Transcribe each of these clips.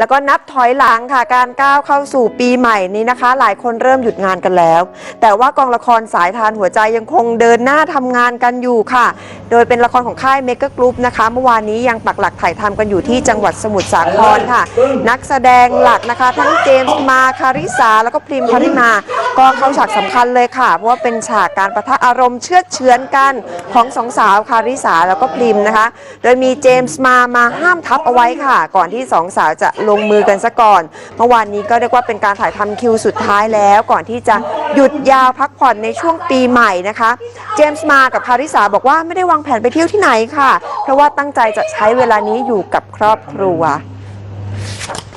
แล้วก็นับถอยหลังค่ะการก้าวเข้าสู่ปีใหม่นี้นะคะ หลายคนเริ่มหยุดงานกันแล้ว แต่ว่ากองละครสายทานหัวใจยังคงเดินหน้าทำงานกันอยู่ค่ะ โดยเป็นละครของค่ายเมกะกอร์กรุ๊ปนะคะ เมื่อวานนี้ยังปักหลักถ่ายทำกันอยู่ที่จังหวัดสมุทรสาครค่ะ นักแสดงหลักนะคะ ทั้งเจมส์มาคาริสาแล้วก็พริมพริมาก็เข้าฉากสำคัญเลยค่ะ เพราะว่าเป็นฉากการประทะอารมณ์เชือเฉือนกันของสองสาวคาริสาแล้วก็พริมนะคะ โดยมีเจมส์มามาห้ามทับเอาไว้ค่ะ ก่อนที่สองสาวจะลลงมือกันซะก่อน เมื่อวานนี้ก็เรียกว่าเป็นการถ่ายทำคิวสุดท้ายแล้ว ก่อนที่จะหยุดยาวพักผ่อนในช่วงปีใหม่นะคะ เจมส์มากับคาริสาบอกว่าไม่ได้วางแผนไปเที่ยวที่ไหนค่ะ เพราะว่าตั้งใจจะใช้เวลานี้อยู่กับครอบครัว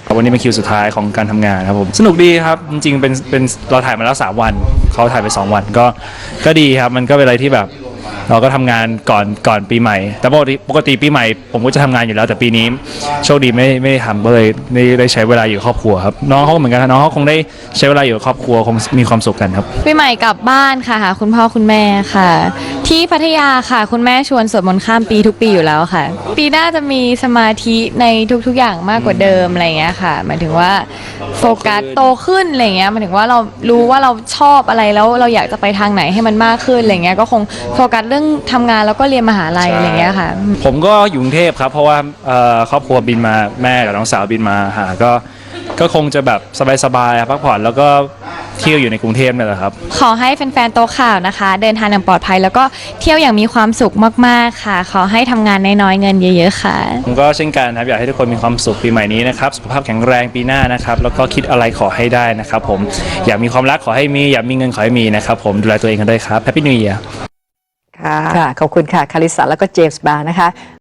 ครับวันนี้เป็นคิวสุดท้ายของการทำงานครับผมสนุกดีครับ จริงๆเป็นเป็นเราถ่ายมาแล้ว3วัน เขาถ่ายไป 2 วันก็ก็ดีครับ มันก็เป็นอะไรที่แบบเราก็ทำงานก่อนก่อนปีใหม่ แต่ปกติปกติปีใหม่ผมก็จะทำงานอยู่แล้วแต่ปีนี้ โชคดีไม่ไม่ได้ทำก็เลยได้ได้ใช้เวลาอยู่กับครอบครัวครับน้องเขาก็เหมือนกันครับน้องเขาคงได้ใช้เวลาอยู่กับครอบครัวคงมีความสุขกันครับ ปีใหม่กลับบ้านค่ะหาคุณพ่อคุณแม่ค่ะ ที่พัทยาค่ะ คุณแม่ชวนสวดมนต์ข้ามปีทุกปีอยู่แล้วค่ะ ปีหน้าจะมีสมาธิในทุกๆอย่างมากกว่าเดิมอะไรอย่างเงี้ยค่ะหมายถึงว่าโฟกัสโตขึ้นอะไรอย่างเงี้ยหมายถึงว่าเรารู้ว่าเราชอบอะไรแล้วเราอยากจะไปทางไหนให้มันมากขึ้นอะไรเงี้ยก็คงโฟกัสรื่องทำงานแล้วก็เรียนมหาลัยอะไรอย่างเงี้ยค่ะ ผมก็อยู่กรุงเทพครับ เพราะว่าเอ่อครอบครัวบินมาแม่กับน้องสาวบินมาหาก็ก็คงจะแบบสบายๆพักผ่อนแล้วก็เที่ยวอยู่ในกรุงเทพเนี่ยแหละครับ ขอให้แฟนๆโตะข่าวนะคะ เดินทางอย่างปลอดภัย แล้วก็เที่ยวอย่างมีความสุขมากๆค่ะ ขอให้ทำงานน้อยๆเงินเยอะ ๆ ค่ะ ผมก็เช่นกันครับอยากให้ทุกคนมีความสุขปีใหม่นี้นะครับสุขภาพแข็งแรงปีหน้านะครับแล้วก็คิดอะไรขอให้ได้นะครับผมอยากมีความรักขอให้มี อยากมีเงินขอให้มีนะครับผมดูแลตัวเองกันด้วยครับแฮปปี้นิวเยียร์ ค่ะ ค่ะ ขอบคุณค่ะ คาริสาแล้วก็เจมส์บาร์นะคะ